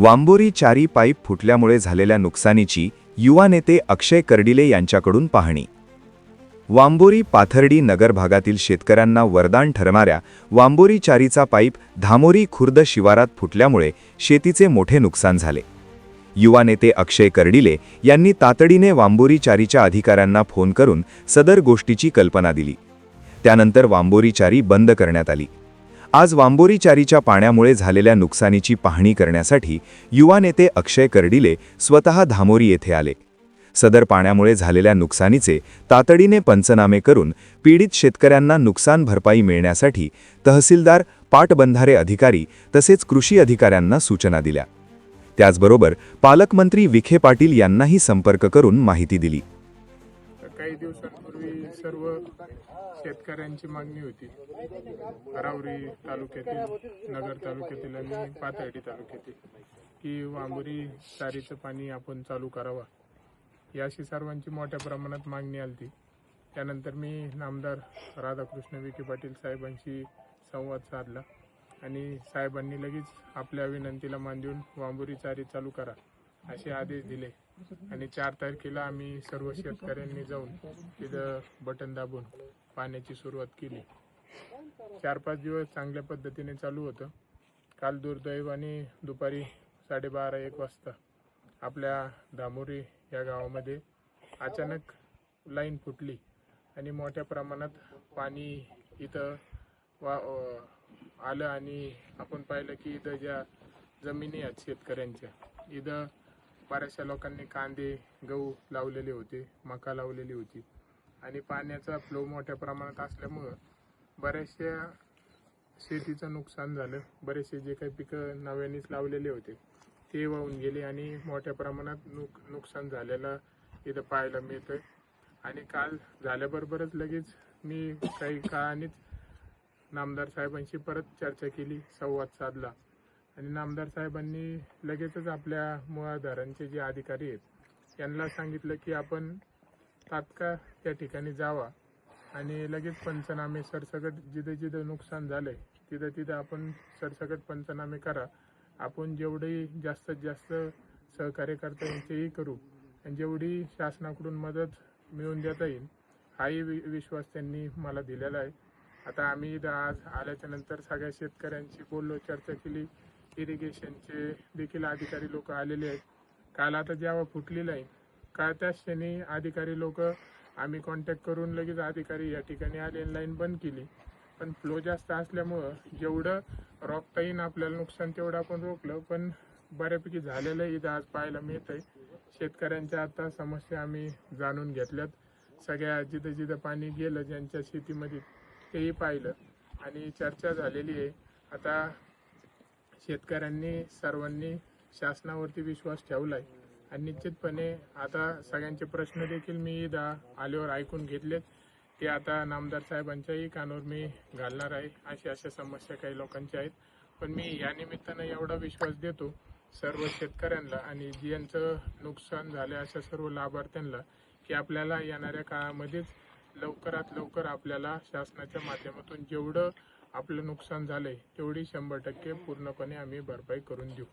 वांबोरी चारी पाईप फुटल्यामुळे झालेल्या नुकसानीची युवा नेते अक्षय कर्डिले यांच्याकडून पाहणी. वांबोरी पाथर्डी नगर भागातील शेतकऱ्यांना वरदान ठरणाऱ्या वांबोरी चारीचा पाईप धामोरी खुर्द शिवारात फुटल्यामुळे शेतीचे मोठे नुकसान झाले. युवा नेते अक्षय कर्डिले यांनी तातडीने वांबोरी चारीच्या अधिकाऱ्यांना फोन करून सदर गोष्टीची कल्पना दिली. त्यानंतर वांबोरी चारी बंद करण्यात आली. आज वांबोरी चारीच्या पाण्यामुळे झालेल्या नुकसानीची पाहणी करण्यासाठी युवा नेते अक्षय कर्डिले स्वतः धामोरी येथे आले. सदर पाण्यामुळे झालेल्या नुकसानीचे तातडीने पंचनामे करून पीडित शेतकऱ्यांना नुकसान भरपाई मिळण्यासाठी तहसीलदार पाटबंधारे अधिकारी तसेच कृषी अधिकाऱ्यांना सूचना दिल्या. त्याचबरोबर पालकमंत्री विखे पाटील यांनाही संपर्क करून माहिती दिली. काही दिवसांपूर्वी सर्व शेतकऱ्यांची मागणी होती. रावरी तालुक्यातील नगर तालुक्यातील आणि पाथर्डी तालुक्यातील की वांबुरी चारीचं पाणी आपण चालू करावा. याशी सर्वांची मोठ्या प्रमाणात मागणी आली त्यानंतर मी नामदार राधाकृष्ण विखे पाटील साहेबांशी संवाद साधला आणि साहेबांनी लगेच आपल्या विनंतीला मान देऊन वांबुरी चारी चालू करा असे आदेश दिले. आणि चार तारखेला आम्ही सर्व शेतकऱ्यांनी जाऊन तिथं बटन दाबून पाण्याची सुरुवात केली. चार पाच दिवस चांगल्या पद्धतीने चालू होतं. काल दुर्दैवाने दुपारी साडेबारा एक वाजता आपल्या धामोरी या गावामध्ये अचानक लाईन फुटली आणि मोठ्या प्रमाणात पाणी इथं वा आलं आणि आपण पाहिलं की इथं ज्या जमिनी आहेत शेतकऱ्यांच्या इथं बऱ्याचशा लोकांनी कांदे गहू लावलेले होते मका लावलेली होती. आणि पाण्याचा फ्लो मोठ्या प्रमाणात असल्यामुळं बऱ्याचशा शेतीचं नुकसान झालं. बरेचसे जे काही पिकं नव्यानेच लावलेले होते ते वाहून गेले आणि मोठ्या प्रमाणात नुक नुकसान झालेलं इथं पाहायला मिळतं आणि काल झाल्याबरोबरच लगेच मी काही काळानेच नामदार साहेबांशी परत चर्चा केली संवाद साधला. आणि नामदार साहेबांनी लगेचच आपल्या मुळाधारांचे जे अधिकारी आहेत यांना सांगितलं की आपण तात्काळ त्या ठिकाणी जावा आणि लगेच पंचनामे सरसकट जिथं जिथं नुकसान झालंय तिथं तिथं आपण सरसकट पंचनामे करा. आपण जेवढी जास्तीत जास्त सहकार्य करता येईल तेही करू. आणि जेवढी शासनाकडून मदत मिळवून देता येईल हाही वि विश्वास त्यांनी मला दिलेला आहे. आता आम्ही इथं आज आल्याच्यानंतर सगळ्या शेतकऱ्यांशी बोललो चर्चा केली. इरिगेशनचे देखील अधिकारी लोक आलेले आहेत. काल आता जेव्हा फुटलेलं आहे काल त्याच क्षणी अधिकारी लोक आम्ही कॉन्टॅक्ट करून लगेच अधिकारी या ठिकाणी आले लाईन बंद केली. पण फ्लो जास्त असल्यामुळं जेवढं रोखता येईन आपल्याला नुकसान तेवढं आपण रोखलं पण बऱ्यापैकी झालेलं आहे. इथं आज पाहायला मिळत आहे शेतकऱ्यांच्या आता समस्या आम्ही जाणून घेतल्यात. सगळ्या जिथं जिथं पाणी गेलं ज्यांच्या शेतीमध्ये तेही पाहिलं आणि चर्चा झालेली आहे. आता शेतकऱ्यांनी सर्वांनी शासनावरती विश्वास ठेवलाय. आणि निश्चितपणे आता सगळ्यांचे प्रश्न देखील मी दा आल्यावर ऐकून घेतलेत. ते आता नामदार साहेबांच्याही कानावर मी घालणार आहे. अशा अशा समस्या काही लोकांच्या आहेत. पण मी या निमित्तानं एवढा विश्वास देतो सर्व शेतकऱ्यांना आणि ज्यांचं नुकसान झालं अशा सर्व लाभार्थ्यांना की आपल्याला येणाऱ्या काळामध्येच लवकरात लवकर आपल्याला शासनाच्या माध्यमातून जेवढं आपलं नुकसान झालंय तेवढी शंभर टक्के पूर्णपणे आम्ही भरपाई करून देऊ.